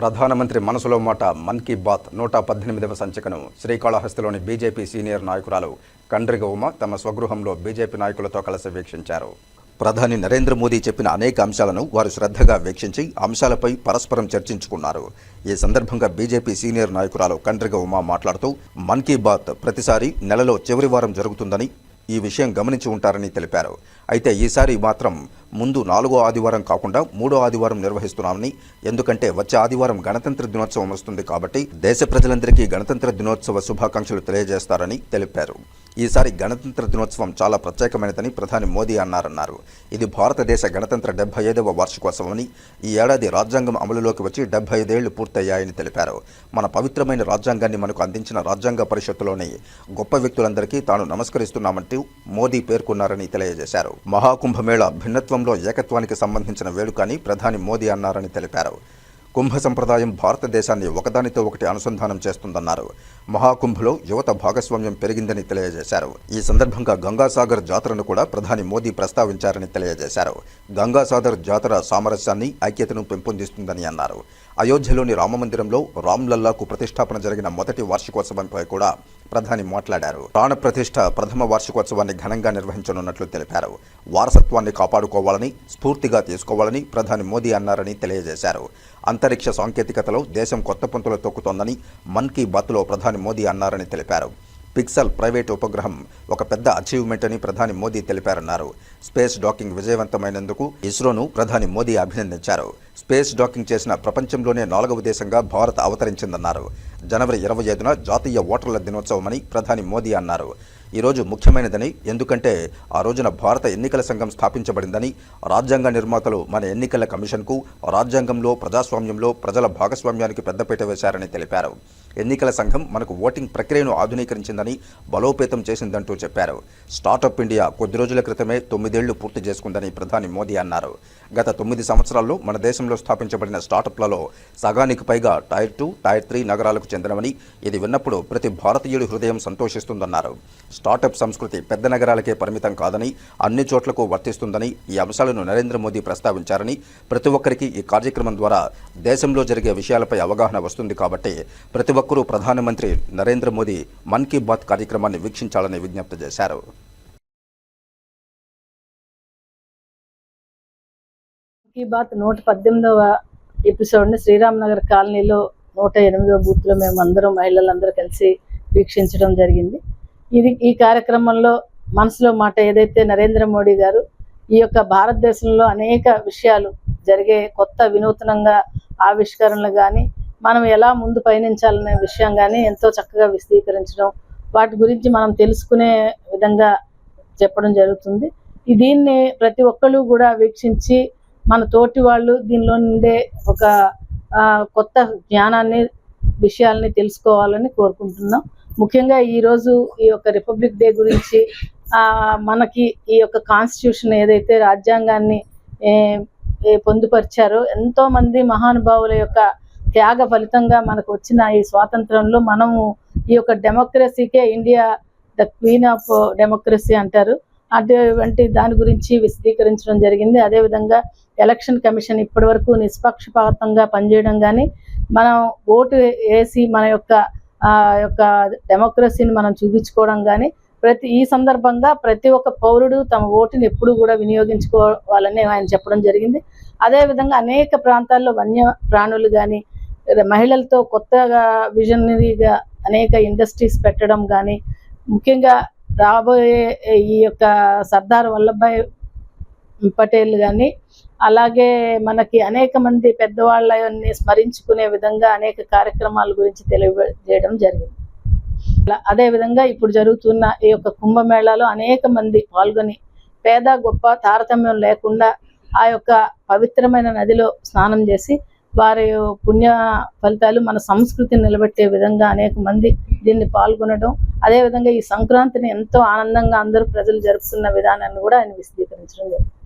ప్రధానమంత్రి మనసులో మాట మన్ కీ బాత్ నూట పద్దెనిమిదవ సంచికను శ్రీకాళహస్తిలోని బీజేపీ సీనియర్ నాయకురాలు కండ్రిగ ఉమ తమ స్వగృహంలో బీజేపీ నాయకులతో కలిసి వీక్షించారు. ప్రధాని నరేంద్ర మోదీ చెప్పిన అనేక అంశాలను వారు శ్రద్ధగా వీక్షించి అంశాలపై పరస్పరం చర్చించుకున్నారు. ఈ సందర్భంగా బీజేపీ సీనియర్ నాయకురాలు కండ్రిగ ఉమా మాట్లాడుతూ మన్ కీ బాత్ ప్రతిసారి నెలలో చివరి వారం జరుగుతుందని ఈ విషయం గమనించి ఉంటారని తెలిపారు. అయితే ఈసారి మాత్రం ముందు నాలుగో ఆదివారం కాకుండా మూడో ఆదివారం నిర్వహిస్తున్నామని ఎందుకంటే వచ్చే ఆదివారం గణతంత్ర దినోత్సవం వస్తుంది కాబట్టి దేశ ప్రజలందరికీ గణతంత్ర దినోత్సవ శుభాకాంక్షలు తెలియజేస్తారని తెలిపారు. ఈసారి గణతంత్ర దినోత్సవం చాలా ప్రత్యేకమైనదని ప్రధాని మోదీ అన్నారన్నారు. ఇది భారతదేశ గణతంత్ర డెబ్బై ఐదవ వార్షికోత్సవమని ఈ ఏడాది రాజ్యాంగం అమలులోకి వచ్చి డెబ్బై ఐదేళ్ళు పూర్తయ్యాయని తెలిపారు. మన పవిత్రమైన రాజ్యాంగాన్ని మనకు అందించిన రాజ్యాంగ పరిషత్తులోని గొప్ప వ్యక్తులందరికీ తాను నమస్కరిస్తున్నామంటూ మోదీ పేర్కొన్నారని తెలియజేశారు. మహాకుంభమేళ భిన్నత్వంలో ఏకత్వానికి సంబంధించిన వేడుక అని ప్రధాని మోదీ అన్నారని తెలిపారు. కుంభ సంప్రదాయం భారతదేశాన్ని ఒకదానితో ఒకటి అనుసంధానం చేస్తుందన్నారు. మహాకుంభలో యువత భాగస్వామ్యం పెరిగిందని తెలియజేశారు. ఈ సందర్భంగా గంగాసాగర్ జాతరను కూడా ప్రధాని మోదీ ప్రస్తావించారని తెలియజేశారు. గంగాసాగర్ జాతర సామరస్యాన్ని ఐక్యతను పెంపొందిస్తుందని అన్నారు. అయోధ్యలోని రామమందిరంలో రామ్లల్లాకు ప్రతిష్టాపన జరిగిన మొదటి వార్షికోత్సవంపై కూడా ప్రధాని మాట్లాడారు. ప్రాణ ప్రతిష్ఠ ప్రథమ వార్షికోత్సవాన్ని ఘనంగా నిర్వహించనున్నట్లు తెలిపారు. వారసత్వాన్ని కాపాడుకోవాలని స్ఫూర్తిగా తీసుకోవాలని ప్రధాని మోదీ అన్నారని తెలియజేశారు. అంతరిక్ష సాంకేతికతలో దేశం కొత్త పుంతలు తొక్కుతోందని మన్ కీ బాత్లో ప్రధాని మోదీ అన్నారని తెలిపారు. పిక్సెల్ ప్రైవేట్ ఉపగ్రహం ఒక పెద్ద అచీవ్మెంట్ అని ప్రధాని మోదీ తెలిపారన్నారు. స్పేస్ డాకింగ్ విజయవంతమైనందుకు ఇస్రోను ప్రధాని మోదీ అభినందించారు. స్పేస్ డాకింగ్ చేసిన ప్రపంచంలోనే నాలుగవ దేశంగా భారత్ అవతరించిందన్నారు. జనవరి ఇరవై ఐదున జాతీయ ఓటర్ల దినోత్సవమని ప్రధాని మోదీ అన్నారు. ఈరోజు ముఖ్యమైనదని ఎందుకంటే ఆ రోజున భారత ఎన్నికల సంఘం స్థాపించబడిందని రాజ్యాంగ నిర్మాతలు మన ఎన్నికల కమిషన్కు రాజ్యాంగంలో ప్రజాస్వామ్యంలో ప్రజల భాగస్వామ్యానికి పెద్దపీట వేశారని తెలిపారు. ఎన్నికల సంఘం మనకు ఓటింగ్ ప్రక్రియను ఆధునీకరించిందని బలోపేతం చేసిందంటూ చెప్పారు. స్టార్టప్ ఇండియా కొద్ది రోజుల క్రితమే తొమ్మిదేళ్ళు పూర్తి చేసుకుందని ప్రధాని మోదీ అన్నారు. గత తొమ్మిది సంవత్సరాల్లో మన దేశంలో స్థాపించబడిన స్టార్టప్లలో సగానికి పైగా టైర్ టూ టైర్ త్రీ నగరాలకు చెందినవని ఇది విన్నప్పుడు ప్రతి భారతీయుడి హృదయం సంతోషిస్తుందన్నారు. స్టార్టప్ సంస్కృతి పెద్ద నగరాలకే పరిమితం కాదని అన్ని చోట్లకు వర్తిస్తుందని ఈ అంశాలను నరేంద్ర మోదీ ప్రస్తావించారని ప్రతి ఒక్కరికి ఈ కార్యక్రమం ద్వారా దేశంలో జరిగే విషయాలపై అవగాహన వస్తుంది కాబట్టి ప్రతి ఒక్కరూ ప్రధానమంత్రి నరేంద్ర మోదీ మన్ కీ బాత్ కార్యక్రమాన్ని వీక్షించాలని విజ్ఞప్తి చేశారు. కీ బాత్ నూట పద్దెనిమిదవ ఎపిసోడ్ని శ్రీరామ్నగర్ కాలనీలో నూట ఎనిమిదవ బూత్లో మేము అందరం మహిళలందరూ కలిసి వీక్షించడం జరిగింది. ఇది ఈ కార్యక్రమంలో మనసులో మాట ఏదైతే నరేంద్ర మోడీ గారు ఈ యొక్క భారతదేశంలో అనేక విషయాలు జరిగే కొత్త వినూతనంగా ఆవిష్కరణలు కానీ మనం ఎలా ముందు పయనించాలనే విషయం కానీ ఎంతో చక్కగా విశదీకరించడం వాటి గురించి మనం తెలుసుకునే విధంగా చెప్పడం జరుగుతుంది. దీన్ని ప్రతి ఒక్కళ్ళు కూడా వీక్షించి మన తోటి వాళ్ళు దీనిలో నుండే ఒక కొత్త జ్ఞానాన్ని విషయాల్ని తెలుసుకోవాలని కోరుకుంటున్నాం. ముఖ్యంగా ఈరోజు ఈ యొక్క రిపబ్లిక్ డే గురించి మనకి ఈ యొక్క కాన్స్టిట్యూషన్ ఏదైతే రాజ్యాంగాన్ని పొందుపరిచారో ఎంతో మంది మహానుభావుల యొక్క త్యాగ ఫలితంగా మనకు వచ్చిన ఈ స్వాతంత్రంలో మనము ఈ యొక్క డెమోక్రసీకే India the queen of democracy అంటారు. అటువంటి దాని గురించి విశదీకరించడం జరిగింది. అదేవిధంగా ఎలక్షన్ కమిషన్ ఇప్పటి వరకు నిష్పక్షపాతంగా పనిచేయడం కానీ మనం ఓటు వేసి మన యొక్క ఆ యొక్క డెమోక్రసీని మనం చూపించుకోవడం కానీ ప్రతి ఈ సందర్భంగా ప్రతి ఒక్క పౌరుడు తమ ఓటుని ఎప్పుడు కూడా వినియోగించుకోవాలని ఆయన చెప్పడం జరిగింది. అదేవిధంగా అనేక ప్రాంతాల్లో వన్య ప్రాణులు కానీ మహిళలతో కొత్తగా విజనరీగా అనేక ఇండస్ట్రీస్ పెట్టడం కానీ ముఖ్యంగా రాబోయే ఈ యొక్క సర్దార్ వల్లభాయ్ పటేల్ కానీ అలాగే మనకి అనేక మంది పెద్దవాళ్ళని స్మరించుకునే విధంగా అనేక కార్యక్రమాల గురించి తెలియజేయడం జరిగింది. అదేవిధంగా ఇప్పుడు జరుగుతున్న ఈ యొక్క కుంభమేళాలో అనేక మంది పాల్గొని పేద గొప్ప తారతమ్యం లేకుండా ఆ యొక్క పవిత్రమైన నదిలో స్నానం చేసి వారి పుణ్య ఫలితాలు మన సంస్కృతిని నిలబెట్టే విధంగా అనేక మంది దీన్ని పాల్గొనడం అదేవిధంగా ఈ సంక్రాంతిని ఎంతో ఆనందంగా అందరూ ప్రజలు జరుపుతున్న విధానాన్ని కూడా ఆయన విశదీకరించడం జరిగింది.